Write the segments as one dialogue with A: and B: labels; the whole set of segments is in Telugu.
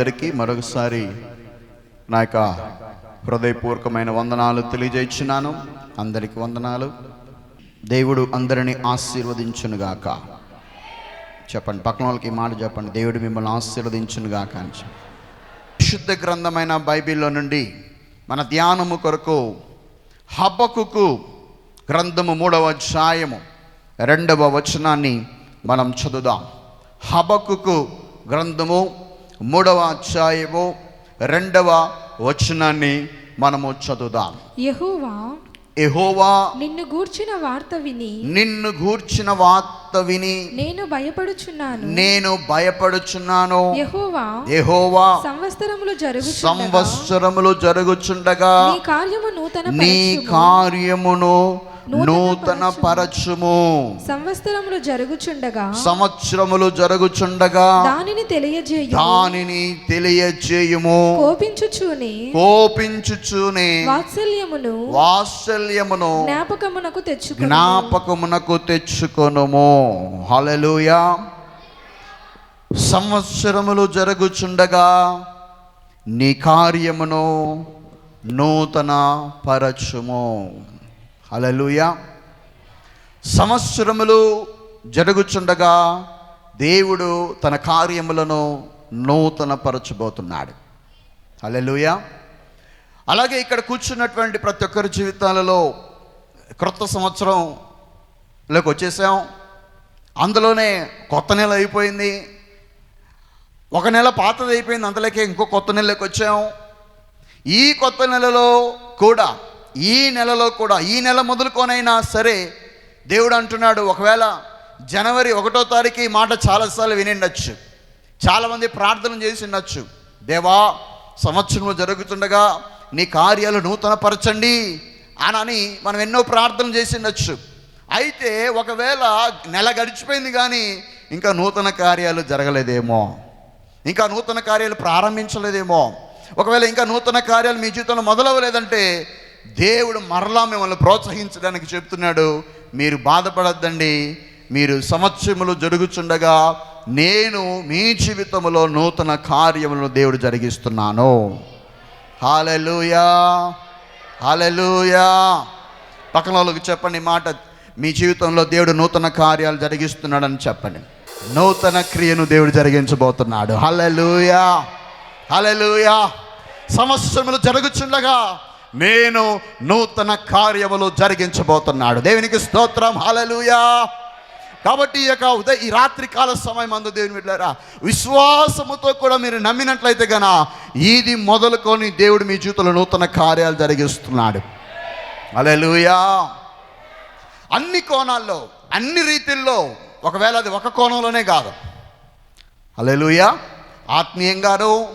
A: అందరికీ మరొకసారి నా యొక్క హృదయపూర్వకమైన వందనాలు తెలియజేస్తున్నాను అందరికి వందనాలు. దేవుడు అందరిని ఆశీర్వదించునుగాక. చెప్పండి పక్కన వాళ్ళకి మాట చెప్పండి. దేవుడు మిమ్మల్ని ఆశీర్వదించునుగాక అని శుద్ధ గ్రంథమైన బైబిల్లో నుండి మన ధ్యానము కొరకు హబకుకు గ్రంథము మూడవ అధ్యాయము రెండవ వచనాన్ని మనం చదువుదాం. హబకుకు గ్రంథము మూడవ అధ్యాయము రెండవ వచనాన్ని మనము చదువుదాం.
B: యెహోవా
A: ఎహోవా
B: నిన్ను గూర్చిన వార్త విని.
A: నిన్ను గూర్చిన వార్త విని.
B: నేను భయపడుచున్నాను.
A: నేను భయపడుచున్నాను.
B: యెహోవా
A: ఎహోవా
B: సంవత్సరములు జరుగు
A: సంవత్సరములు జరుగుచుండగా
B: నీ కార్యము నూతన
A: నీ. కార్యమును
B: నూతన
A: పరచుము.
B: సంవత్సరములు జరుగుచుండగా
A: సంవత్సరములు జరుగుచుండగా
B: దానిని తెలియజేయు
A: దానిని తెలియచేయుము
B: కోపించుచూనే.
A: కోపించుచునే.
B: వాత్సల్యమును
A: వాత్సల్యమును
B: జ్ఞాపకమునకు తెచ్చుకు
A: జ్ఞాపకమునకు తెచ్చుకొనుము. హల్లెలూయా. సంవత్సరములు జరుగుచుండగా నీ కార్యమును నూతన పరచుము. అలలుయ సంవత్సరములు జరుగుచుండగా దేవుడు తన కార్యములను నూతనపరచబోతున్నాడు. అలలుయ అలాగే ఇక్కడ కూర్చున్నటువంటి ప్రతి ఒక్కరి జీవితాలలో క్రొత్త సంవత్సరంలోకి వచ్చేసాం. అందులోనే కొత్త నెల అయిపోయింది. ఒక నెల పాతది అయిపోయింది. అందులోకే ఇంకో కొత్త నెలలోకి వచ్చాం. ఈ కొత్త నెలలో కూడా ఈ నెలలో కూడా ఈ నెల మొదలుకొనైనా సరే దేవుడు అంటున్నాడు ఒకవేళ జనవరి ఒకటో తారీఖు ఈ మాట చాలాసార్లు వినిండొచ్చు. చాలామంది ప్రార్థన చేసి ఉండొచ్చు. దేవా సంవత్సరంలో జరుగుతుండగా నీ కార్యాలు నూతనపరచండి అని మనం ఎన్నో ప్రార్థనలు చేసి ఉండొచ్చు. అయితే ఒకవేళ నెల గడిచిపోయింది కానీ ఇంకా నూతన కార్యాలు జరగలేదేమో. ఇంకా నూతన కార్యాలు ప్రారంభించలేదేమో. ఒకవేళ ఇంకా నూతన కార్యాలు మీ జీవితంలో మొదలవ్వలేదంటే దేవుడు మరలా మిమ్మల్ని ప్రోత్సహించడానికి చెప్తున్నాడు మీరు బాధపడద్దండి మీరు సంవత్సరములు జరుగుచుండగా నేను మీ జీవితంలో నూతన కార్యములను దేవుడు జరిగిస్తున్నాను. హాలెలూయా హాలెలూయా పక్కన వాళ్ళకి చెప్పండి మాట మీ జీవితంలో దేవుడు నూతన కార్యాలు జరిగిస్తున్నాడని చెప్పండి. నూతన క్రియను దేవుడు జరిగించబోతున్నాడు. హలలుయా హలలుయా సంవత్సరములు జరుగుచుండగా నేను నూతన కార్యములు జరిగించబోతున్నాడు. దేవునికి స్తోత్రం. హలలుయా కాబట్టి ఈ యొక్క ఉదయ ఈ రాత్రి కాల సమయం అందు దేవుని బిడ్డారా విశ్వాసముతో కూడా మీరు నమ్మినట్లయితే గన ఇది మొదలుకొని దేవుడు మీ జీవితంలో నూతన కార్యాలు జరిగిస్తున్నాడు. అలెలుయా అన్ని కోణాల్లో అన్ని రీతిల్లో ఒకవేళ అది ఒక కోణంలోనే కాదు. అలెలుయా ఆత్మీయంగానో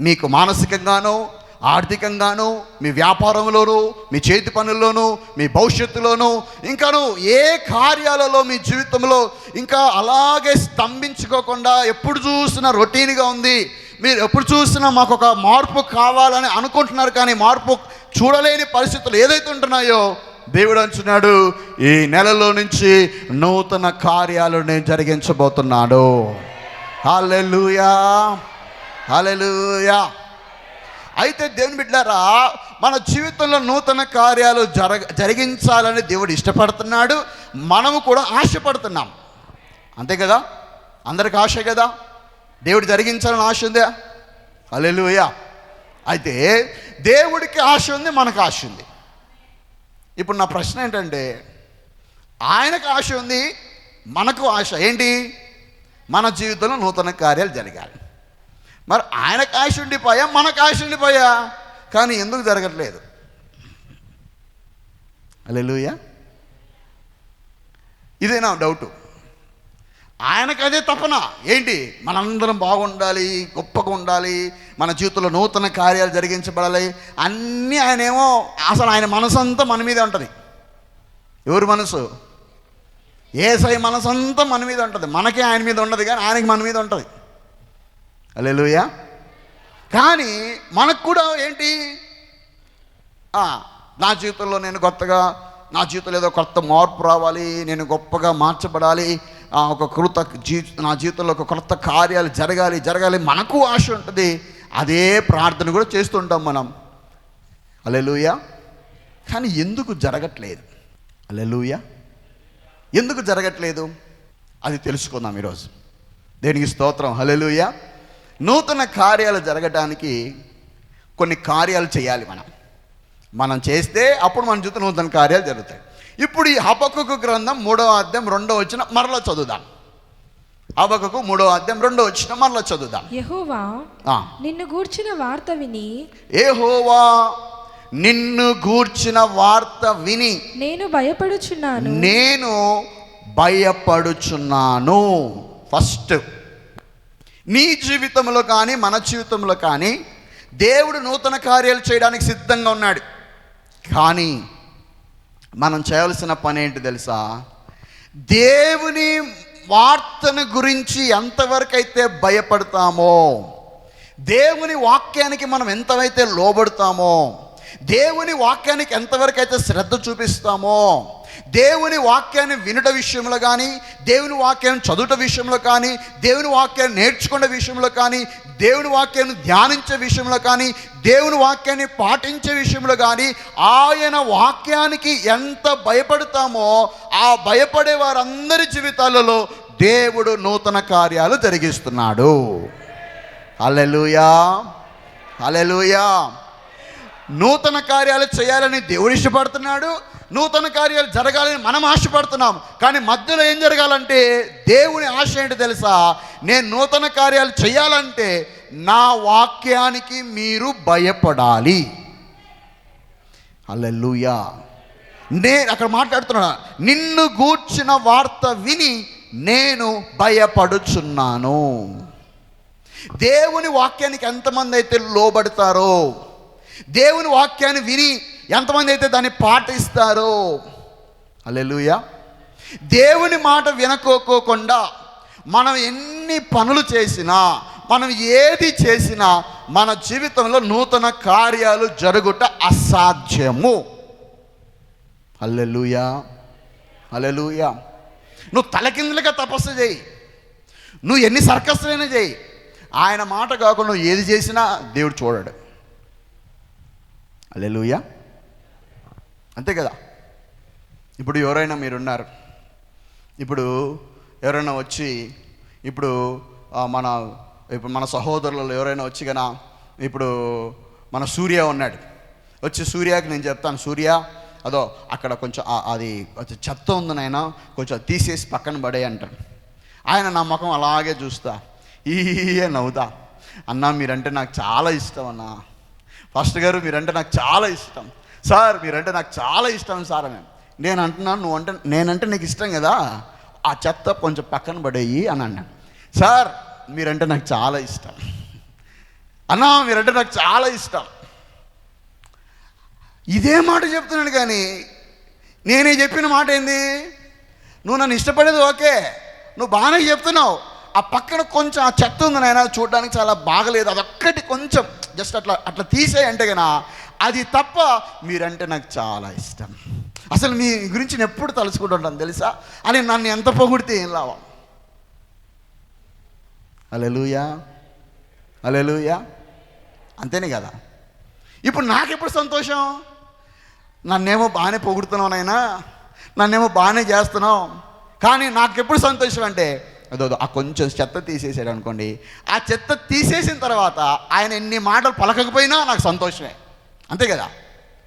A: మీకు మానసికంగానో ఆర్థికంగాను మీ వ్యాపారంలోనూ మీ చేతి పనుల్లోనూ మీ భవిష్యత్తులోనూ ఇంకాను ఏ కార్యాలలో మీ జీవితంలో ఇంకా అలాగే స్తంభించుకోకుండా ఎప్పుడు చూసినా రొటీన్గా ఉంది మీరు ఎప్పుడు చూసినా మాకు ఒక మార్పు కావాలని అనుకుంటున్నారు కానీ మార్పు చూడలేని పరిస్థితులు ఏదైతే ఉంటున్నాయో దేవుడు అంటున్నాడు ఈ నెలలో నుంచి నూతన కార్యాలు నేను జరిగించబోతున్నాడు హాలెలుయా హాలెలుయా అయితే దేవుని బిడ్డారా మన జీవితంలో నూతన కార్యాలు జరగ జరిగించాలని దేవుడు ఇష్టపడుతున్నాడు. మనము కూడా ఆశపడుతున్నాం. అంతే కదా? అందరికి ఆశ కదా? దేవుడు జరిగించాలని ఆశ ఉందా? అలెలుయా అయితే దేవుడికి ఆశ ఉంది మనకు ఆశ ఉంది. ఇప్పుడు నా ప్రశ్న ఏంటంటే ఆయనకు ఆశ ఉంది మనకు ఆశ. ఏంటి? మన జీవితంలో నూతన కార్యాలు జరగాలి. మరి ఆయనకు కాశ ఉండిపోయా మన కాశ ఉండిపోయా? కానీ ఎందుకు జరగట్లేదు? అలెలుయా ఇదే నా డౌటు. ఆయనకు అదే తపన. ఏంటి? మనందరం బాగుండాలి గొప్పగా ఉండాలి మన జీవితంలో నూతన కార్యాలు జరిగించబడాలి. అన్నీ ఆయనేమో అసలు ఆయన మనసంతా మన మీదే ఉంటుంది. ఎవరి మనసు? ఏసై మనసు అంతా మన మీద ఉంటుంది. మనకే ఆయన మీద ఉండదు కానీ ఆయనకి మన మీద ఉంటుంది. అలెలుయా కానీ మనకు కూడా ఏంటి? నా జీవితంలో నేను కొత్తగా నా జీవితంలో ఏదో కొత్త మార్పు రావాలి నేను గొప్పగా మార్చబడాలి ఒక కృత జీ నా జీవితంలో ఒక కొత్త కార్యాలు జరగాలి జరగాలి మనకు ఆశ ఉంటుంది అదే ప్రార్థన కూడా చేస్తుంటాం మనం. అలెలుయ కానీ ఎందుకు జరగట్లేదు? అలెలుయ ఎందుకు జరగట్లేదు? అది తెలుసుకుందాం ఈరోజు. దేనికి స్తోత్రం? హలెలుయా నూతన కార్యాలు జరగడానికి కొన్ని కార్యాలు చేయాలి మనం. మనం చేస్తే అప్పుడు మన జీవితం నూతన కార్యాలు జరుగుతాయి. ఇప్పుడు ఈ హబకుకు గ్రంథం మూడవ అధ్యాయం రెండో వచ్చిన మరలా చదువుదాం. హబకుకు మూడవ అధ్యాయం రెండో వచ్చిన మరలా చదువుదాం.
B: యెహోవా. నిన్ను గూర్చిన వార్త విని.
A: ఏహోవా నిన్ను గూర్చిన వార్త విని.
B: నేను భయపడుచున్నాను.
A: నేను భయపడుచున్నాను. ఫస్ట్ నీ జీవితంలో కానీ మన జీవితంలో కానీ దేవుడు నూతన కార్యాలు చేయడానికి సిద్ధంగా ఉన్నాడు. కానీ మనం చేయాల్సిన పని ఏంటి తెలుసా? దేవుని వార్తను గురించి ఎంతవరకు అయితే భయపడతామో దేవుని వాక్యానికి మనం ఎంతవైతే లోబడతామో దేవుని వాక్యానికి ఎంతవరకు అయితే శ్రద్ధ చూపిస్తామో దేవుని వాక్యాన్ని వినుట విషయంలో కానీ దేవుని వాక్యాన్ని చదువుట విషయంలో కానీ దేవుని వాక్యాన్ని నేర్చుకున్న విషయంలో కానీ దేవుని వాక్యాన్ని ధ్యానించే విషయంలో కానీ దేవుని వాక్యాన్ని పాటించే విషయంలో కానీ ఆయన వాక్యానికి ఎంత భయపడతామో ఆ భయపడే వారందరి జీవితాలలో దేవుడు నూతన కార్యాలు జరిగిస్తున్నాడు. అలెలుయా అలెలుయా నూతన కార్యాలు చేయాలని దేవుడు ఇష్టపడుతున్నాడు నూతన కార్యాలు జరగాలని మనం ఆశపడుతున్నాం. కానీ మధ్యలో ఏం జరగాలంటే దేవుని ఆశ ఏంటి తెలుసా? నేను నూతన కార్యాలు చేయాలంటే నా వాక్యానికి మీరు భయపడాలి. అల్లెలుయా నే అక్కడ మాట్లాడుతున్నా. నిన్ను గూర్చిన వార్త విని నేను భయపడుచున్నాను. దేవుని వాక్యానికి ఎంతమంది అయితే లోబడతారో దేవుని వాక్యాన్ని విని ఎంతమంది అయితే దాన్ని పాటిస్తారో? అల్లెలుయా దేవుని మాట వినకోకోకుండా మనం ఎన్ని పనులు చేసినా మనం ఏది చేసినా మన జీవితంలో నూతన కార్యాలు జరుగుట అసాధ్యము. అల్లెలుయా అల్లెలుయా నువ్వు తలకిందులుగా తపస్సు చేయి. నువ్వు ఎన్ని సర్కస్లైనా చేయి. ఆయన మాట కాకుండా నువ్వు ఏది చేసినా దేవుడు చూడడు. అల్లెలుయా అంతే కదా? ఇప్పుడు ఎవరైనా మీరున్నారు. ఇప్పుడు ఎవరైనా వచ్చి ఇప్పుడు మన ఇప్పుడు మన సహోదరులలో ఎవరైనా వచ్చి కదా ఇప్పుడు మన సూర్య ఉన్నాడు. వచ్చి సూర్యకి నేను చెప్తాను సూర్య అదో అక్కడ కొంచెం అది కొంచెం చెత్త ఉంది నాయన కొంచెం తీసేసి పక్కన పడే అంటాడు. ఆయన నా ముఖం అలాగే చూస్తా. ఈ నవ్వుతా. అన్నా మీరంటే నాకు చాలా ఇష్టం అన్నా. ఫస్ట్ గారు మీరంటే నాకు చాలా ఇష్టం. సార్ మీరంటే నాకు చాలా ఇష్టం సార్ అని. నేను అంటున్నాను నువ్వు అంటే నేనంటే నీకు ఇష్టం కదా? ఆ చెత్త కొంచెం పక్కన పడేయి అని అన్నాను. సార్ మీరంటే నాకు చాలా ఇష్టం. అన్నా మీరంటే నాకు చాలా ఇష్టం. ఇదే మాట చెప్తున్నాడు కానీ నేనే చెప్పిన మాట ఏంది? నువ్వు నన్ను ఇష్టపడేది ఓకే నువ్వు బాగానే చెప్తున్నావు. ఆ పక్కన కొంచెం ఆ చెత్త ఉంది నాయన చూడడానికి చాలా బాగలేదు. అదొక్కటి కొంచెం జస్ట్ అట్లా అట్లా తీసేయంటే అంటే అది తప్ప మీరంటే నాకు చాలా ఇష్టం. అసలు మీ గురించి నేను ఎప్పుడు తలుచుకుంటుంటాను తెలుసా? అని నన్ను ఎంత పొగిడితే ఏం లాభం? అలెలుయా అలెలుయా అంతేనే కదా? ఇప్పుడు నాకెప్పుడు సంతోషం? నన్నేమో బాగానే పొగుడుతున్నావు నాయనా నన్నేమో బాగానే చేస్తున్నావు కానీ నాకెప్పుడు సంతోషం అంటే అదో ఆ కొంచెం చెత్త తీసేసాడు అనుకోండి. ఆ చెత్త తీసేసిన తర్వాత ఆయన ఎన్ని మాటలు పలకకపోయినా నాకు సంతోషమే. అంతే కదా?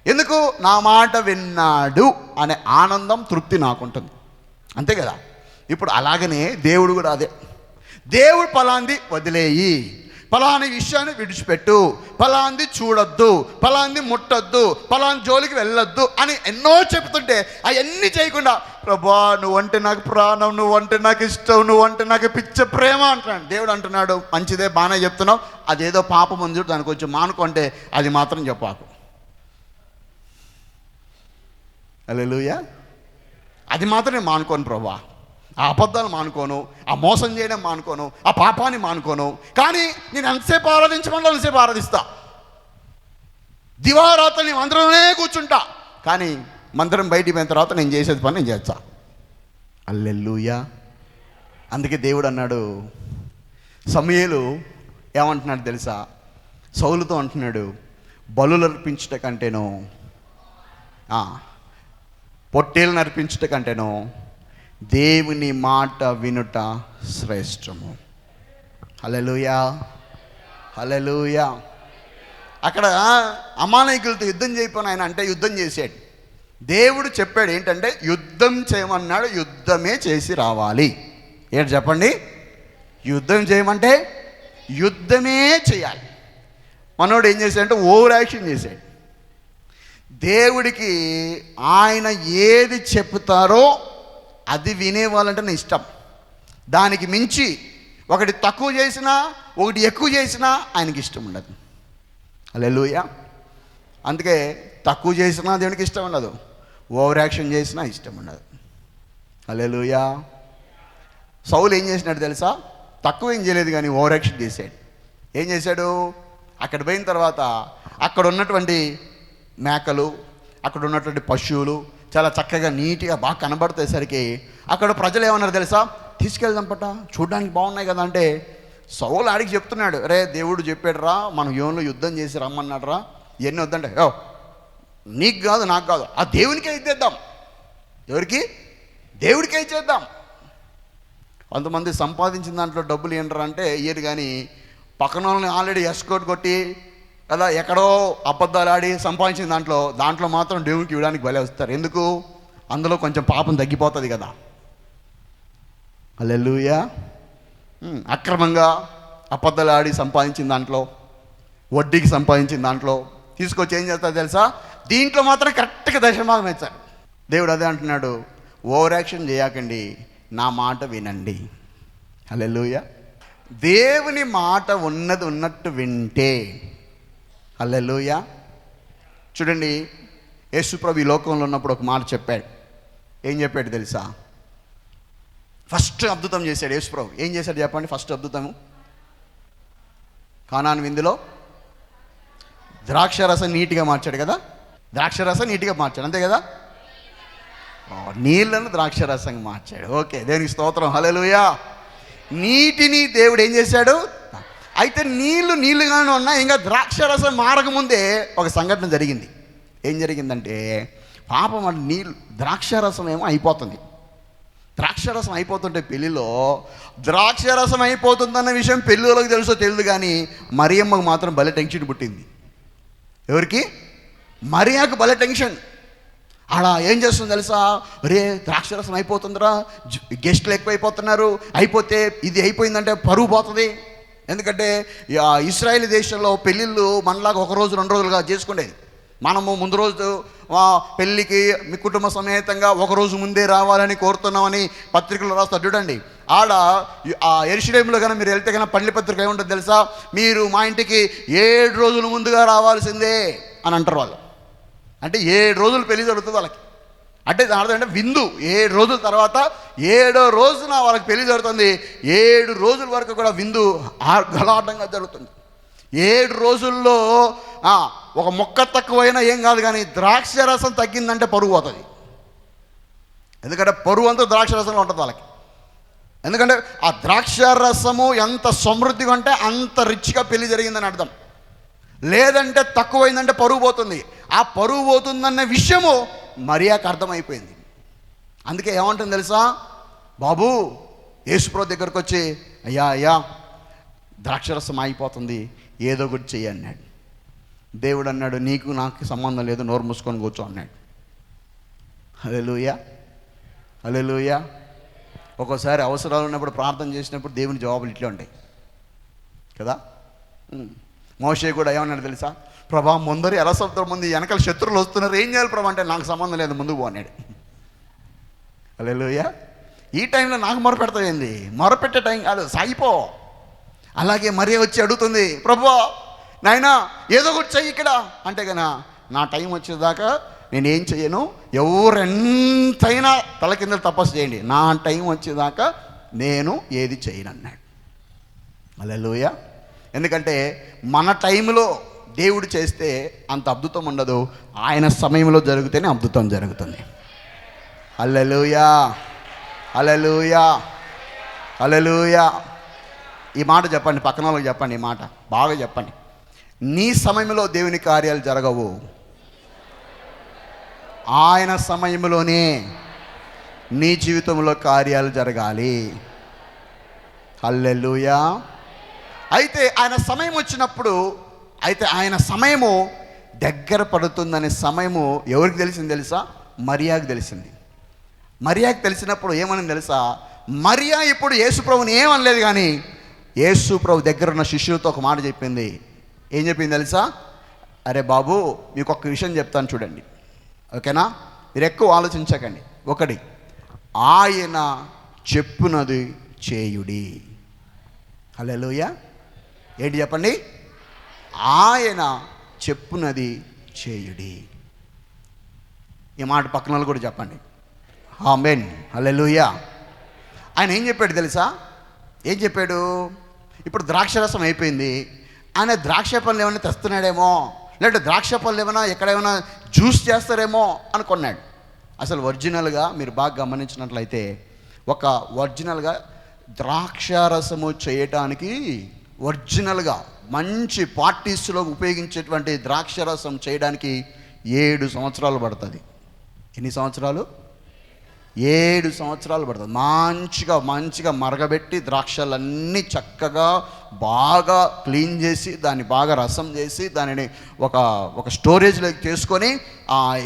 A: ఎందుకు? నా మాట విన్నాడు అనే ఆనందం తృప్తి నాకుంటుంది. అంతే కదా? ఇప్పుడు అలాగనే దేవుడు కూడా అదే. దేవుడు పలాంది వదిలేయి. పలాని విషయాన్ని విడిచిపెట్టు. పలాంది చూడొద్దు. పలాంది ముట్టొద్దు. పలాని జోలికి వెళ్ళొద్దు అని ఎన్నో చెప్తుంటే అవన్నీ చేయకుండా ప్రభా నువ్వంటే నాకు ప్రాణం నువ్వంటే నాకు ఇష్టం నువ్వంటే నాకు పిచ్చ ప్రేమ అంటున్నాడు. దేవుడు అంటున్నాడు మంచిదే బాగానే చెప్తున్నావు. అదేదో పాపం ఉంది చూడు, దాన్ని కొంచెం మానుకుంటే అది మాత్రం చెప్పాకు. అలెలుయా అది మాత్రం నేను మానుకోను ప్రభా. ఆ అబద్ధాలు మానుకోను ఆ మోసం చేయడం మానుకోను ఆ పాపాన్ని మానుకోను. కానీ నేను ఎంతసేపు ఆరాధించమని అంతసేపు ఆరాధిస్తా. దివారాత్రి నేను మందిరంలోనే కూర్చుంటా. కానీ మందిరం బయటికి పోయిన తర్వాత నేను చేసేది పని నేను చేస్తా. అల్లెల్లుయా అందుకే దేవుడు అన్నాడు సమయలు ఏమంటున్నాడు తెలుసా? సౌలుతో అంటున్నాడు బలులు అర్పించుట కంటేనో పొట్టేలు నడిపించుట కంటేను దేవుని మాట వినుట శ్రేష్టము. హలలుయా హలలుయా అక్కడ అమానయకులతో యుద్ధం చేయకపోయిన ఆయన అంటే యుద్ధం చేశాడు దేవుడు చెప్పాడు ఏంటంటే యుద్ధం చేయమన్నాడు యుద్ధమే చేసి రావాలి. ఏంటి చెప్పండి? యుద్ధం చేయమంటే యుద్ధమే చేయాలి. మనోడు ఏం చేశాడంటే ఓవర్ యాక్షన్ చేశాడు. దేవుడికి ఆయన ఏది చెప్తారో అది వినేవాళ్ళంటే నా ఇష్టం. దానికి మించి ఒకటి తక్కువ చేసినా ఒకటి ఎక్కువ చేసినా ఆయనకి ఇష్టం ఉండదు. అలెలుయ అందుకే తక్కువ చేసినా దేవునికి ఇష్టం ఉండదు. ఓవర్ యాక్షన్ చేసినా ఇష్టం ఉండదు. అలెలుయా సౌలు ఏం చేసినాడు తెలుసా? తక్కువ ఏం చేయలేదు కానీ ఓవర్ యాక్షన్ చేశాడు. ఏం చేశాడు? అక్కడ పోయిన తర్వాత అక్కడ ఉన్నటువంటి మేకలు అక్కడ ఉన్నటువంటి పశువులు చాలా చక్కగా నీట్గా బాగా కనబడతేసరికి అక్కడ ప్రజలు ఏమన్నారు తెలుసా? తీసుకెళ్దాంపట చూడడానికి బాగున్నాయి కదా అంటే సౌలు ఆడికి చెప్తున్నాడు రే దేవుడు చెప్పాడు రా మనం యోన్లో యుద్ధం చేసి రమ్మన్నాడు రా ఇవన్నీ వద్దంటే ఓ నీకు కాదు నాకు కాదు ఆ దేవునికే ఇద్దేద్దాం ఎవరికి? దేవుడికే ఇచ్చేద్దాం. కొంతమంది సంపాదించిన దాంట్లో డబ్బులు ఏంటారు అంటే ఇయ్యరు కానీ పక్కన వాళ్ళని ఆల్రెడీ ఎస్కోట్ కొట్టి కదా ఎక్కడో అబద్ధాలు ఆడి సంపాదించిన దాంట్లో దాంట్లో మాత్రం దేవునికి ఇవ్వడానికి బలే వస్తారు. ఎందుకు? అందులో కొంచెం పాపం తగ్గిపోతుంది కదా. అల్లెలుయా అక్రమంగా అబద్ధాలు ఆడి సంపాదించిన దాంట్లో వడ్డీకి సంపాదించిన దాంట్లో తీసుకొచ్చి ఏం చేస్తారు తెలుసా? దీంట్లో మాత్రం కరెక్ట్గా దశమాగం ఇచ్చారు దేవుడు అదే అంటున్నాడు ఓవర్ యాక్షన్ చేయకండి నా మాట వినండి. హల్లెలూయా. దేవుని మాట ఉన్నది ఉన్నట్టు వింటే హల్లెలూయా చూడండి యేసుప్రభు ఈ లోకంలో ఉన్నప్పుడు ఒక మాట చెప్పాడు. ఏం చెప్పాడు తెలుసా? ఫస్ట్ అద్భుతం చేశాడు యేసుప్రభు ఏం చేశాడు చెప్పండి? ఫస్ట్ అద్భుతము. కానాను విందులో ద్రాక్షరసం నీట్గా మార్చాడు కదా? ద్రాక్షరసం నీట్గా మార్చాడు అంతే కదా? ఓ, నీళ్ళను ద్రాక్షరసంగా మార్చాడు. ఓకే దేనికి స్తోత్రం. హలలుయా నీటిని దేవుడు ఏం చేశాడు? అయితే నీళ్ళు నీళ్ళుగానే ఉన్నా ఇంకా ద్రాక్షరసం మారకముందే ఒక సంఘటన జరిగింది. ఏం జరిగిందంటే పాపం అంటే నీళ్ళు ద్రాక్షరసం ఏమో అయిపోతుంది. ద్రాక్షరసం అయిపోతుంటే పెళ్ళిలో ద్రాక్షరసం అయిపోతుందన్న విషయం పెళ్ళిలోకి తెలుసో తెలియదు కానీ మరియమ్మకు మాత్రం భలే టెన్షన్ పుట్టింది. ఎవరికి? మరియాకు భలే టెన్షన్ ఆడ ఏం చేస్తుంది తెలుసా? రే ద్రాక్షరసం అయిపోతుందిరా గెస్ట్లు ఎక్కువ ఎక్కువైపోతున్నారు అయిపోతే ఇది అయిపోయిందంటే పరువు పోతుంది. ఎందుకంటే ఇస్రాయేల్ దేశంలో పెళ్ళిళ్ళు మనలాగా ఒక రోజు రెండు రోజులుగా చేసుకునేది మనము ముందు రోజు పెళ్ళికి మీ కుటుంబ సమేతంగా ఒక రోజు ముందే రావాలని కోరుతున్నామని పత్రికలు రాస్తా. చూడండి ఆడ ఆ ఎరుషులేములో కానీ మీరు వెళ్తే కనుక పల్లి పత్రిక ఏముంటుంది తెలుసా? మీరు మా ఇంటికి ఏడు రోజుల ముందుగా రావాల్సిందే అని అంటారు వాళ్ళు. అంటే ఏడు రోజులు పెళ్ళి జరుగుతుంది వాళ్ళకి. అంటే దాని అర్థం అంటే విందు. ఏడు రోజుల తర్వాత ఏడో రోజున వాళ్ళకి పెళ్ళి జరుగుతుంది. ఏడు రోజుల వరకు కూడా విందు గలాటంగా జరుగుతుంది. ఏడు రోజుల్లో ఒక మొక్క తక్కువైనా ఏం కాదు కానీ ద్రాక్ష రసం తగ్గిందంటే పరుగు పోతుంది. ఎందుకంటే పరువు అంతా ద్రాక్ష రసంలో ఉంటుంది వాళ్ళకి. ఎందుకంటే ఆ ద్రాక్ష రసము ఎంత సమృద్ధిగా ఉంటే అంత రిచ్గా పెళ్ళి జరిగిందని అర్థం. లేదంటే తక్కువైందంటే పరువు పోతుంది. ఆ పరువు పోతుందన్న విషయము మరియాకు అర్థమైపోయింది. అందుకే ఏమంటుంది తెలుసా? బాబు యేసుప్రభు దగ్గరకు వచ్చి అయ్యా అయ్యా ద్రాక్షరసం ఆగిపోతుంది ఏదో ఒకటి చెయ్యి అన్నాడు. దేవుడు అన్నాడు నీకు నాకు సంబంధం లేదు నోరు మూసుకొని కూర్చో అన్నాడు. హల్లెలూయా హల్లెలూయా. ఒక్కోసారి అవసరాలు ఉన్నప్పుడు ప్రార్థన చేసినప్పుడు దేవుని జవాబులు ఇట్లా ఉంటాయి. కదా? మోషే కూడా ఏమన్నాడు తెలుసా? ప్రభా ముందరు ఎర్ర సముద్రం ఉంది వెనకాల శత్రువులు వస్తున్నారు. ఏం చేయాలి ప్రభా అంటే నాకు సంబంధం లేదు ముందుకు పోనాడు అన్నాడు. ఈ టైంలో నాకు మొరపెడతాయింది మొరపెట్టే టైం కాదు సాగిపో. అలాగే మరీ వచ్చి అడుగుతుంది ప్రభు నాయనా ఏదో ఒకటి చెయ్యి ఇక్కడ. అంటే కన్నా నా టైం వచ్చేదాకా నేనేం చేయను ఎవరెంతైనా తల కింద తపస్సు చేయండి. నా టైం వచ్చేదాకా నేను ఏది చేయను అన్నాడు అలా ఎందుకంటే మన టైంలో దేవుడు చేస్తే అంత అద్భుతం ఉండదు. ఆయన సమయంలో జరిగితేనే అద్భుతం జరుగుతుంది. అల్లెలుయా అలలుయా అలలుయా ఈ మాట చెప్పండి పక్కన వాళ్ళకి చెప్పండి ఈ మాట. బాగా చెప్పండి. నీ సమయంలో దేవుని కార్యాలు జరగవు. ఆయన సమయంలోనే నీ జీవితంలో కార్యాలు జరగాలి. అల్లెలుయా అయితే ఆయన సమయం వచ్చినప్పుడు అయితే ఆయన సమయము దగ్గర పడుతుందనే సమయము ఎవరికి తెలిసింది తెలుసా? మరియాకు తెలిసింది. మరియాకు తెలిసినప్పుడు ఏమని తెలుసా? మరియా ఇప్పుడు యేసుప్రభుని ఏమనలేదు కానీ యేసుప్రభు దగ్గర ఉన్న శిష్యులతో ఒక మాట చెప్పింది. ఏం చెప్పింది తెలుసా? అరే బాబు మీకు ఒక విషయం చెప్తాను చూడండి. ఓకేనా? మీరు ఎక్కువ ఆలోచించకండి. ఒకటి ఆయన చెప్పునది చేయుడి. హలో ఏంటి చెప్పండి? ఆయన చెప్పునది చేయుడి. ఈ మాట పక్కన వాళ్ళు కూడా చెప్పండి. ఆమెన్. హలెలుయా ఆయన ఏం చెప్పాడు తెలుసా? ఏం చెప్పాడు? ఇప్పుడు ద్రాక్షరసం అయిపోయింది. ఆయన ద్రాక్ష పళ్ళు ఏమైనా తెస్తున్నాడేమో? లేదంటే ద్రాక్ష పళ్ళు ఏమైనా ఎక్కడేమైనా జ్యూస్ చేస్తారేమో అనుకున్నాడు అసలు ఒరిజినల్గా మీరు బాగా గమనించినట్లయితే ఒక ఒరిజినల్గా ద్రాక్షారసము చేయటానికి ఒరిజినల్గా మంచి పార్టీస్లో ఉపయోగించేటువంటి ద్రాక్ష రసం చేయడానికి ఏడు సంవత్సరాలు పడుతుంది. ఎన్ని సంవత్సరాలు? ఏడు సంవత్సరాలు పడుతుంది. మంచిగా మంచిగా మరగబెట్టి ద్రాక్షలన్నీ చక్కగా బాగా క్లీన్ చేసి దాన్ని బాగా రసం చేసి దానిని ఒక ఒక స్టోరేజ్లోకి తీసుకొని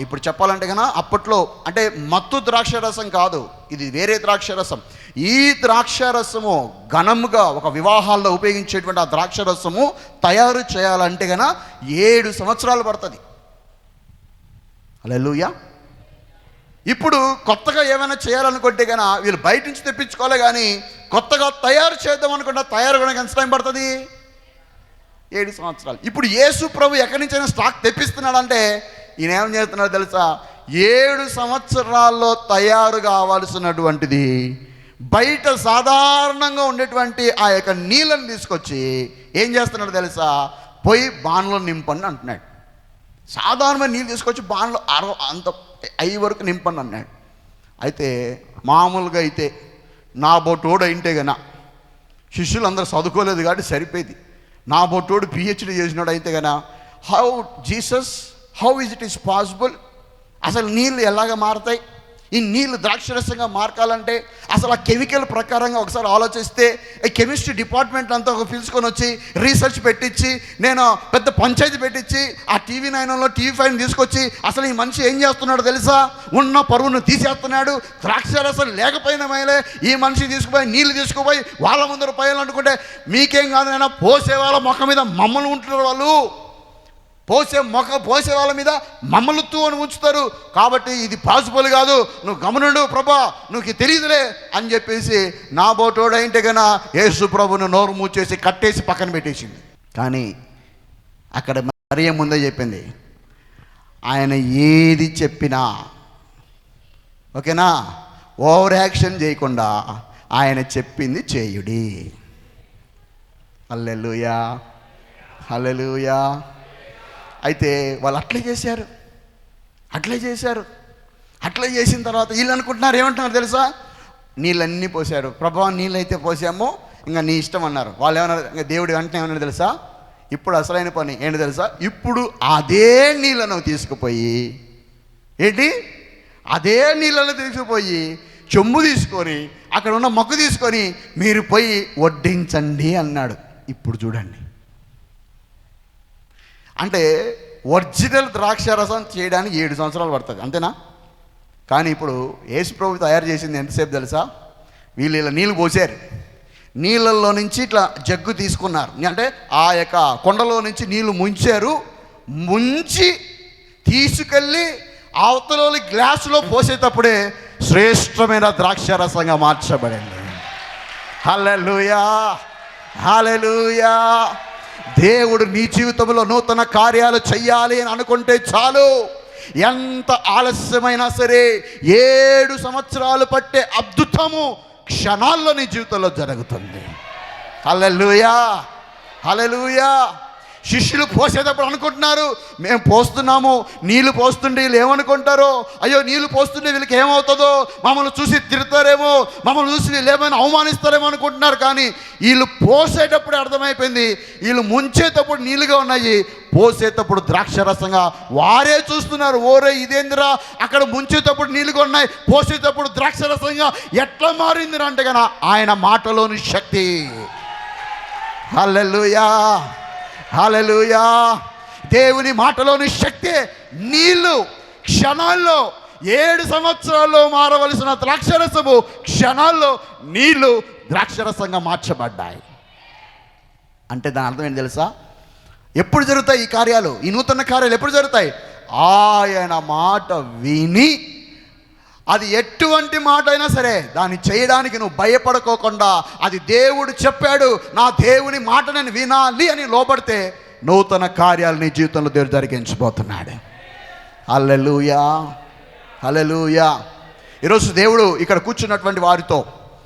A: ఇప్పుడు చెప్పాలంటే కన్నా అప్పట్లో అంటే మత్తు ద్రాక్ష రసం కాదు. ఇది వేరే ద్రాక్ష రసం ఈ ద్రాక్ష రసము ఘనముగా ఒక వివాహాల్లో ఉపయోగించేటువంటి ఆ ద్రాక్ష రసము తయారు చేయాలంటే కనుక ఏడు సంవత్సరాలు పడుతుంది. అలెలుయా ఇప్పుడు కొత్తగా ఏమైనా చేయాలనుకుంటే కనుక వీళ్ళు బయట నుంచి తెప్పించుకోవాలి కానీ కొత్తగా తయారు చేద్దాం అనుకుంటే తయారు కూడా ఎంత టైం పడుతుంది? ఏడు సంవత్సరాలు. ఇప్పుడు యేసు ప్రభు ఎక్కడి నుంచైనా స్టాక్ తెప్పిస్తున్నాడంటే ఈయన ఏం చేస్తున్నాడు తెలుసా? ఏడు సంవత్సరాల్లో తయారు కావాల్సినటువంటిది. బయట సాధారణంగా ఉండేటువంటి ఆ యొక్క నీళ్ళని తీసుకొచ్చి ఏం చేస్తున్నాడు తెలుసా? పోయి బాణలో నింపండి అంటున్నాడు. సాధారణమైన నీళ్ళు తీసుకొచ్చి బాణలో అరవ అంత అయ్యి వరకు నింపండి అన్నాడు. అయితే మామూలుగా అయితే నా బొట్టోడు అయింటే గనా శిష్యులు అందరూ చదువుకోలేదు కాబట్టి సరిపోయింది. నా బొట్టోడు పిహెచ్డి చేసినాడు అయితే గనా how Jesus how is it is possible అసలు నీళ్ళు ఎలాగ మారతాయి? ఈ నీళ్ళు ద్రాక్షరసంగా మార్కాలంటే అసలు ఆ కెమికల్ ప్రకారంగా ఒకసారి ఆలోచిస్తే ఈ కెమిస్ట్రీ డిపార్ట్మెంట్ అంతా ఒక పిలుచుకొని వచ్చి రీసెర్చ్ పెట్టించి నేను పెద్ద పంచాయతీ పెట్టించి ఆ టీవీ నైన్లో టీవీ ఫైన్ తీసుకొచ్చి అసలు ఈ మనిషి ఏం చేస్తున్నాడు తెలుసా? ఉన్న పరువును తీసేస్తున్నాడు ద్రాక్షరసం లేకపోయినా మేలే ఈ మనిషి తీసుకుపోయి నీళ్ళు తీసుకుపోయి వాళ్ళ ముందర పోయాలనుకుంటే మీకేం కాదు నేను పోసే వాళ్ళ మొక్క మీద మమ్మల్ని ఉంటున్నారు వాళ్ళు. పోసే మొక పోసే వాళ్ళ మీద మమ్మలుతూ అని ఉంచుతారు. కాబట్టి ఇది పాసిబుల్ కాదు. నువ్వు గమనుడు ప్రభా నువ్వు తెలియదులే అని చెప్పేసి నా బోటోడైంటే గన యేసు ప్రభును నోరు మూచేసి కట్టేసి పక్కన పెట్టేసింది. కానీ అక్కడ మరియ ముందే చెప్పింది ఆయన ఏది చెప్పినా ఓకేనా? ఓవర్ యాక్షన్ చేయకుండా ఆయన చెప్పింది చేయుడి. అల్లెలుయా అల్లెలుయా అయితే వాళ్ళు అట్లే చేశారు. అట్లే చేశారు. అట్లే చేసిన తర్వాత వీళ్ళు అనుకుంటున్నారు ఏమంటున్నారు తెలుసా? నీళ్ళన్నీ పోసారు ప్రభావం నీళ్ళు అయితే పోసాము ఇంకా నీ ఇష్టం అన్నారు. వాళ్ళు ఏమన్నారు ఇంకా దేవుడు వెంటనే ఏమన్నారు తెలుసా? ఇప్పుడు అసలైన పని ఏంటి తెలుసా? ఇప్పుడు అదే నీళ్ళను తీసుకుపోయి ఏంటి? అదే నీళ్ళను తీసుకుపోయి చెంబు తీసుకొని అక్కడ ఉన్న మొక్క తీసుకొని మీరు పోయి వడ్డించండి అన్నాడు. ఇప్పుడు చూడండి. అంటే ఒరిజినల్ ద్రాక్ష రసం చేయడానికి ఏడు సంవత్సరాలు పడుతుంది అంతేనా? కానీ ఇప్పుడు యేసు ప్రభు తయారు చేసింది ఎంతసేపు తెలుసా? వీళ్ళు ఇలా నీళ్ళు పోసారు. నీళ్ళల్లో నుంచి ఇట్లా జగ్గు తీసుకున్నారు. అంటే ఆ యొక్క కొండలో నుంచి నీళ్ళు ముంచారు. ముంచి తీసుకెళ్ళి అవతలోని గ్లాసులో పోసేటప్పుడే శ్రేష్టమైన ద్రాక్షారసంగా మార్చబడింది. హలలుయా హలలుయా దేవుడు నీ జీవితంలో నూతన కార్యాలు చెయ్యాలి అని అనుకుంటే చాలు. ఎంత ఆలస్యమైనా సరే ఏడు సంవత్సరాలు పట్టే అద్భుతము క్షణాల్లో నీ జీవితంలో జరుగుతుంది. హలలుయా హలలుయా శిష్యులు పోసేటప్పుడు అనుకుంటున్నారు మేము పోస్తున్నాము నీళ్ళు పోస్తుంటే వీళ్ళు ఏమనుకుంటారో? అయ్యో నీళ్ళు పోస్తుంటే వీళ్ళకి ఏమవుతుందో? మమ్మల్ని చూసి తిడతారేమో? మమ్మల్ని చూసి వీళ్ళు ఏమైనా అవమానిస్తారేమో అనుకుంటున్నారు. కానీ వీళ్ళు పోసేటప్పుడు అర్థమైపోయింది వీళ్ళు ముంచేటప్పుడు నీళ్ళుగా ఉన్నాయి పోసేటప్పుడు ద్రాక్షరసంగా వారే చూస్తున్నారు. ఓరే ఇదేందిరా? అక్కడ ముంచేటప్పుడు నీళ్ళుగా ఉన్నాయి పోసేటప్పుడు ద్రాక్షరసంగా ఎట్లా మారింది అంటే కదా ఆయన మాటలోని శక్తి. హల్లెలూయా! హలలుయా దేవుని మాటలోని శక్తి నీళ్ళు క్షణాల్లో ఏడు సంవత్సరాల్లో మారవలసిన ద్రాక్షరసము క్షణాల్లో నీళ్ళు ద్రాక్షరసంగా మార్చబడ్డాయి. అంటే దాని అర్థం ఏంటి తెలుసా? ఎప్పుడు జరుగుతాయి ఈ కార్యాలు? ఈ నూతన కార్యాలు ఎప్పుడు జరుగుతాయి? ఆయన మాట విని అది ఎటువంటి మాట అయినా సరే దాన్ని చేయడానికి నువ్వు భయపడుకోకుండా అది దేవుడు చెప్పాడు నా దేవుని మాట నేను వినాలి అని లోపడితే నూతన కార్యాలు నీ జీవితంలో దేవుడు జరిగించబోతున్నాడు అల్లెలుయా అల్లెలుయా ఈరోజు దేవుడు ఇక్కడ కూర్చున్నటువంటి వారితో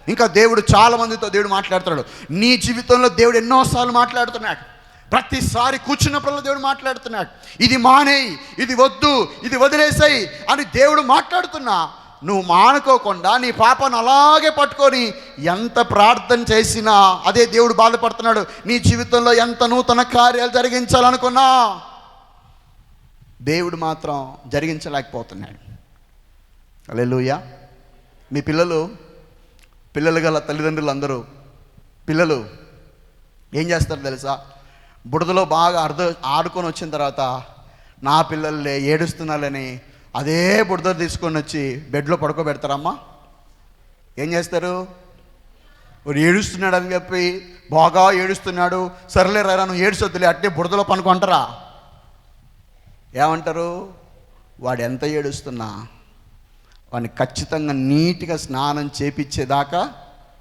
A: ఇంకా దేవుడు చాలా మందితో దేవుడు మాట్లాడుతున్నాడు. నీ జీవితంలో దేవుడు ఎన్నోసార్లు మాట్లాడుతున్నాడు. ప్రతిసారి కూర్చున్నప్పుడల్లా దేవుడు మాట్లాడుతున్నాడు. ఇది మానేయి ఇది వద్దు ఇది వదిలేసాయి అని దేవుడు మాట్లాడుతున్నా. నువ్వు మానుకోకుండా నీ పాపను అలాగే పట్టుకొని ఎంత ప్రార్థన చేసినా అదే దేవుడు బాధపడుతున్నాడు. నీ జీవితంలో ఎంత నూతన కార్యాలు జరిగించాలనుకున్నా దేవుడు మాత్రం జరిగించలేకపోతున్నాడు. అలెలుయ మీ పిల్లలు పిల్లలు గల తల్లిదండ్రులు అందరూ పిల్లలు ఏం చేస్తారు తెలుసా? బుడదలో బాగా అర్ధ ఆడుకొని వచ్చిన తర్వాత నా పిల్లలే ఏడుస్తున్నారని అదే బుడద తీసుకొని వచ్చి బెడ్లో పడుకోబెడతారమ్మా. ఏం చేస్తారు? ఏడుస్తున్నాడు అని చెప్పి బాగా ఏడుస్తున్నాడు. సర్లే రా నువ్వు ఏడుసొద్దులే అట్టే బుడదలో పనుకుంటారా. ఏమంటారు? వాడు ఎంత ఏడుస్తున్నా వాడిని ఖచ్చితంగా నీట్గా స్నానం చేపించేదాకా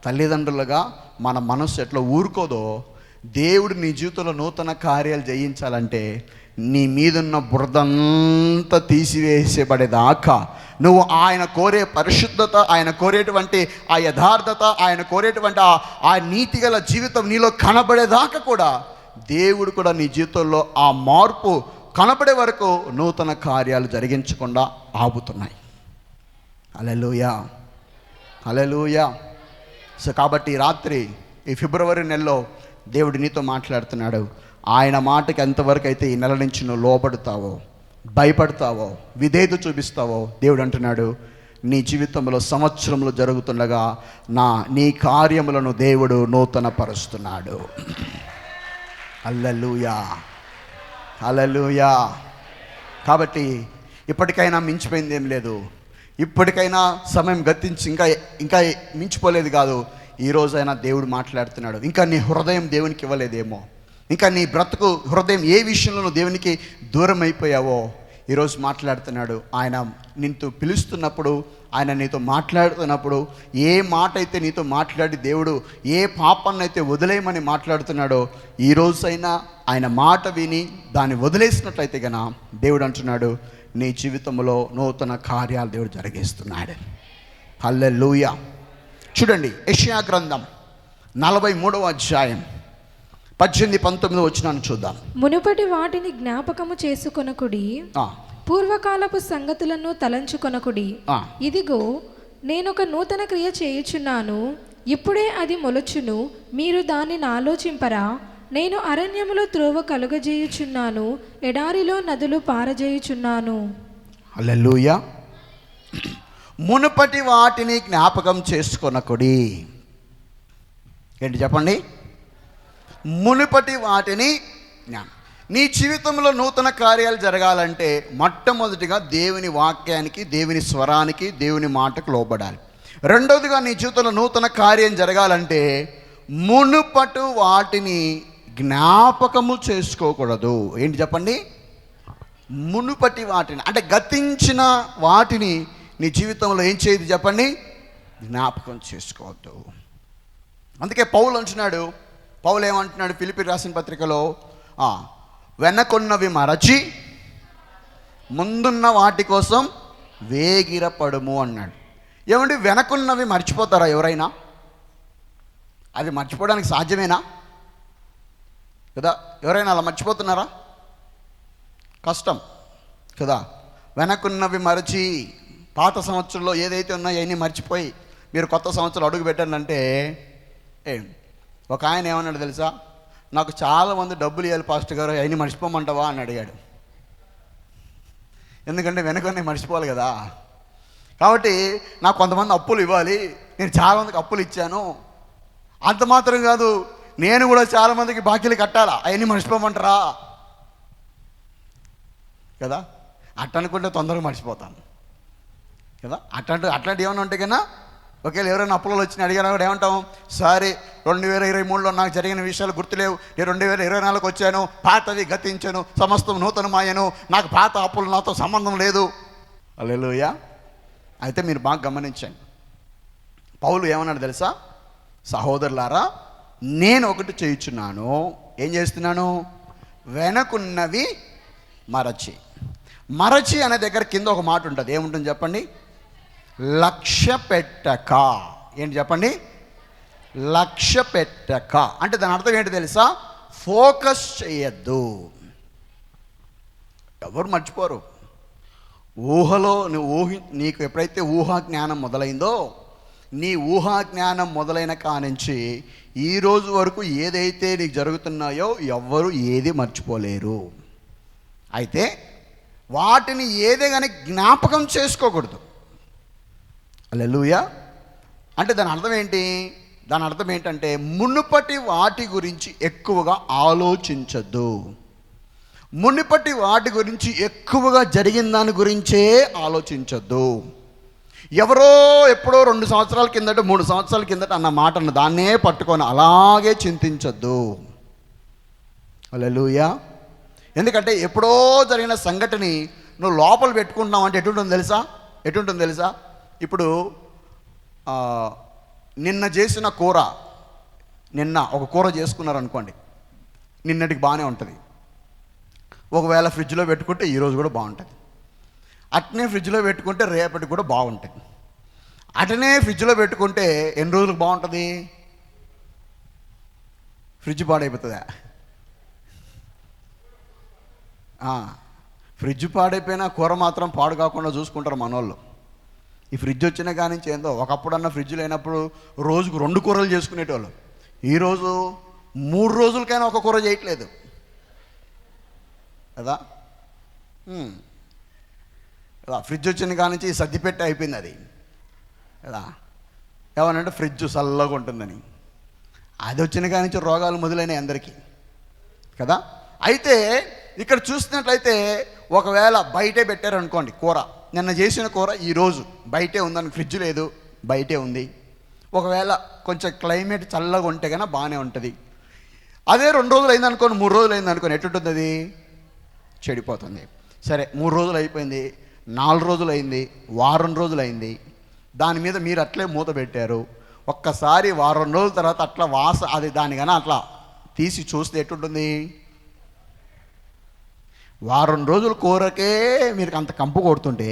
A: తల్లిదండ్రులుగా మన మనస్సు ఎట్లా ఊరుకోదో దేవుడు నీ జీవితంలో నూతన కార్యాలు జయించాలంటే నీ మీదున్న బురదంతా తీసివేసేబడేదాకా నువ్వు ఆయన కోరే పరిశుద్ధత ఆయన కోరేటువంటి ఆ యథార్థత ఆయన కోరేటువంటి ఆ ఆ నీతిగల జీవితం నీలో కనబడేదాకా కూడా దేవుడు కూడా నీ జీవితంలో ఆ మార్పు కనబడే వరకు నూతన కార్యాలు జరిగించకుండా ఆపుతున్నాయి. అలెలుయా అలెలుయా సో కాబట్టి రాత్రి ఈ ఫిబ్రవరి నెలలో దేవుడు నీతో మాట్లాడుతున్నాడు. ఆయన మాటకి ఎంతవరకు అయితే ఈ నెల నుంచి నువ్వు లోబడతావో భయపడతావో విధేయత చూపిస్తావో దేవుడు అంటున్నాడు నీ జీవితంలో సంవత్సరంలో జరుగుతుండగా నా నీ కార్యములను దేవుడు నూతన పరుస్తున్నాడు అలలుయా కాబట్టి ఇప్పటికైనా మించిపోయింది ఏం లేదు. ఇప్పటికైనా సమయం గతించి ఇంకా ఇంకా మించిపోలేదు కాదు. ఈ రోజైనా దేవుడు మాట్లాడుతున్నాడు. ఇంకా నీ హృదయం దేవునికి ఇవ్వలేదేమో. ఇంకా నీ బ్రతుకు హృదయం ఏ విషయంలో దేవునికి దూరం అయిపోయావో ఈరోజు మాట్లాడుతున్నాడు. ఆయన నిన్ను పిలుస్తున్నప్పుడు ఆయన నీతో మాట్లాడుతున్నప్పుడు ఏ మాట అయితే నీతో మాట్లాడి దేవుడు ఏ పాపాన్ని అయితే వదిలేయమని మాట్లాడుతున్నాడో ఈ ఆయన మాట విని దాన్ని వదిలేసినట్లయితే గన దేవుడు అంటున్నాడు నీ జీవితంలో నూతన కార్యాలు దేవుడు జరిగిస్తున్నాడు. హల్లెలూయ. చూడండి యెషయా గ్రంథం నలభై మూడవ అధ్యాయం. పద్దెనిమిది పంతొమ్మిది వచ్చినాను చూద్దాం.
B: మునుపటి వాటిని జ్ఞాపకము చేసుకొనకుడి పూర్వకాలపు సంగతులను తలంచుకొనకుడి. ఇదిగో నేనొక నూతన క్రియ చేయుచున్నాను ఇప్పుడే అది మొలచును మీరు దానిని ఆలోచింపరా. నేను అరణ్యములో త్రోవ కలుగజేయుచున్నాను ఎడారిలో నదులు పారజేయుచున్నాను.
A: హల్లెలూయ. మునుపటి వాటిని జ్ఞాపకం చేసుకొనకుడి. ఏంటి చెప్పండి? మునుపటి వాటిని జ్ఞా- నీ జీవితంలో నూతన కార్యాలు జరగాలంటే మొట్టమొదటిగా దేవుని వాక్యానికి దేవుని స్వరానికి దేవుని మాటకు లోబడాలి. రెండవదిగా నీ జీవితంలో నూతన కార్యం జరగాలంటే మునుపటు వాటిని జ్ఞాపకము చేసుకోకూడదు. ఏంటి చెప్పండి? మునుపటి వాటిని అంటే గతించిన వాటిని నీ జీవితంలో ఏం చేయదు చెప్పండి? జ్ఞాపకం చేసుకోవద్దు. అందుకే పౌలు అంటున్నాడు పౌలు ఏమంటున్నాడు ఫిలిపి రాసిన పత్రికలో? వెనకున్నవి మరచి ముందున్న వాటి కోసం వేగిరపడుము అన్నాడు. ఏమండి వెనకున్నవి మర్చిపోతారా ఎవరైనా? అది మర్చిపోవడానికి సాధ్యమేనా? కదా ఎవరైనా అలా మర్చిపోతున్నారా? కష్టం కదా వెనకున్నవి మరచి పాత సంవత్సరంలో ఏదైతే ఉన్నాయో అవన్నీ మర్చిపోయి మీరు కొత్త సంవత్సరం అడుగు పెట్టండి ఒక ఆయన ఏమన్నాడు తెలుసా? నాకు చాలామంది డబ్బులు ఇవ్వాలి పాస్టర్ గారు అవన్నీ మర్చిపోమంటావా అని అడిగాడు. ఎందుకంటే వెనకనే మర్చిపోవాలి కదా. కాబట్టి నాకు కొంతమంది అప్పులు ఇవ్వాలి నేను చాలామందికి అప్పులు ఇచ్చాను. అంత మాత్రం కాదు నేను కూడా చాలామందికి బాకీలు కట్టాలా అవన్నీ మర్చిపోమంటారా? కదా? అట్ట అనుకుంటే తొందరగా మర్చిపోతాను. కదా? అట్లాంటి అట్లాంటి ఏమైనా ఉంటాయి కన్నా ఒకవేళ ఎవరైనా అప్పులలో వచ్చి అడిగారు కూడా ఏమంటాం సారీ రెండు వేల ఇరవై మూడులో నాకు జరిగిన విషయాలు గుర్తులేవు. నేను రెండు వేల ఇరవై నాలుగు వచ్చాను. పాతవి గతించాను. సమస్తం నూతనమాయను నాకు పాత అప్పులు నాతో సంబంధం లేదు. అల్లెలుయా. అయితే మీరు బాగా గమనించండి. పౌలు ఏమన్నాడు తెలుసా? సహోదరులారా నేను ఒకటి చేయించున్నాను. ఏం చేస్తున్నాను? వెనకున్నవి మరచి. మరచి అనే దగ్గర కింద ఒక మాట ఉంటుంది. ఏముంటుంది చెప్పండి? లక్ష్య పెట్టక ఏంటి చెప్పండి? లక్ష్య పెట్టక అంటే దాని అర్థం ఏంటి తెలుసా? ఫోకస్ చేయొద్దు. ఎవరు మర్చిపోరు? ఊహలో నువ్వు ఊహి నీకు ఎప్పుడైతే ఊహా జ్ఞానం మొదలైందో నీ ఊహా జ్ఞానం మొదలైన కానించి ఈ రోజు వరకు ఏదైతే నీకు జరుగుతున్నాయో ఎవ్వరు ఏది మర్చిపోలేరు. అయితే వాటిని ఏదే కానీ జ్ఞాపకం చేసుకోకూడదు. అల్లెలుయా అంటే దాని అర్థం ఏంటి? దాని అర్థం ఏంటంటే మునుపటి వాటి గురించి ఎక్కువగా ఆలోచించద్దు. మునిపటి వాటి గురించి ఎక్కువగా జరిగిన దాని గురించే ఆలోచించద్దు. ఎవరో ఎప్పుడో రెండు సంవత్సరాల కిందట మూడు సంవత్సరాల కిందట అన్న మాటను దాన్నే పట్టుకొని అలాగే చింతించద్దు. అలెలుయా ఎందుకంటే ఎప్పుడో జరిగిన సంఘటని నువ్వు లోపల పెట్టుకుంటున్నావు అంటే ఎటుంటుంది తెలుసా? ఎటుంటుంది తెలుసా? ఇప్పుడు నిన్న చేసిన కూర నిన్న ఒక కూర చేసుకున్నారనుకోండి నిన్నటికి బాగానే ఉంటుంది. ఒకవేళ ఫ్రిడ్జ్లో పెట్టుకుంటే ఈరోజు కూడా బాగుంటుంది. అట్నే ఫ్రిడ్జ్లో పెట్టుకుంటే రేపటి కూడా బాగుంటుంది. అటనే ఫ్రిడ్జ్లో పెట్టుకుంటే ఎన్ని రోజులకు బాగుంటుంది? ఫ్రిడ్జ్ పాడైపోతుందా? ఫ్రిడ్జ్ పాడైపోయినా కూర మాత్రం పాడు కాకుండా చూసుకుంటారు మనోళ్ళు. ఈ ఫ్రిడ్జ్ వచ్చిన కానీ నుంచి ఏందో ఒకప్పుడన్న ఫ్రిడ్జ్ లేనప్పుడు రోజుకు రెండు కూరలు చేసుకునేటోళ్ళు. ఈరోజు మూడు రోజులకైనా ఒక కూర చేయట్లేదు. కదా? కదా ఫ్రిడ్జ్ వచ్చిన కాడి నుంచి సర్దిపెట్టి అయిపోయింది అది. కదా? ఏమనంటే ఫ్రిడ్జ్ చల్లగా ఉంటుందని. అది వచ్చిన కాడి నుంచి రోగాలు మొదలైనాయి అందరికీ. కదా? అయితే ఇక్కడ చూసినట్లయితే ఒకవేళ బయటే పెట్టారనుకోండి కూర. నిన్న చేసిన కూర ఈరోజు బయటే ఉందని ఫ్రిడ్జ్ లేదు బయటే ఉంది. ఒకవేళ కొంచెం క్లైమేట్ చల్లగా ఉంటే కన్నా బాగానే ఉంటుంది. అదే రెండు రోజులు అయింది మూడు రోజులు అయింది అనుకోండి ఎటుంటుంది అది చెడిపోతుంది. సరే మూడు రోజులు అయిపోయింది నాలుగు రోజులు అయింది వారం రోజులు అయింది. దాని మీద మీరు అట్లే మూత పెట్టారు. ఒక్కసారి వారం రోజుల తర్వాత అట్లా వాస అది దానికన్నా అట్లా తీసి చూస్తే ఎటుంటుంది వారం రోజుల కూరకే మీరు అంత కంపు కొడుతుంటే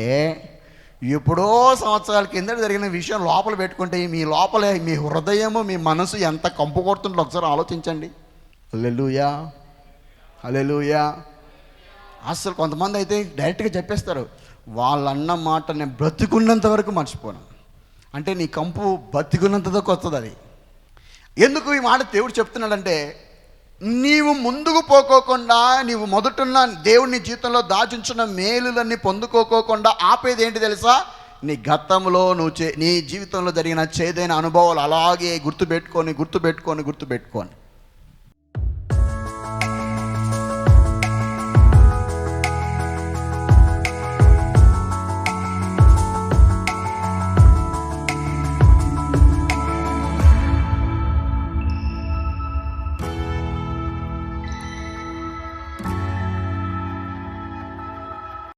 A: ఎప్పుడో సంవత్సరాల కింద జరిగిన విషయం లోపల పెట్టుకుంటే మీ లోపల మీ హృదయము మీ మనసు ఎంత కంపు కొడుతుందో ఒకసారి ఆలోచించండి. అల్లెలుయా అల్లెలుయా అసలు కొంతమంది అయితే డైరెక్ట్గా చెప్పేస్తారు వాళ్ళన్న మాట నేను బ్రతికున్నంత వరకు మర్చిపోను. అంటే నీ కంపు బతికున్నంతతో కొత్తది వస్తుంది అది. ఎందుకు ఈ మాట దేవుడు చెప్తున్నాడంటే నీవు ముందుకు పోకోకుండా నీవు మొదటున్న దేవుని జీవితంలో దాచుంచిన మేలులన్నీ పొందుకోకోకుండా ఆపేది ఏంటి తెలుసా? నీ గతంలో నువ్వు చే నీ జీవితంలో జరిగిన చేదైన అనుభవాలు అలాగే గుర్తుపెట్టుకొని గుర్తుపెట్టుకొని గుర్తుపెట్టుకొని.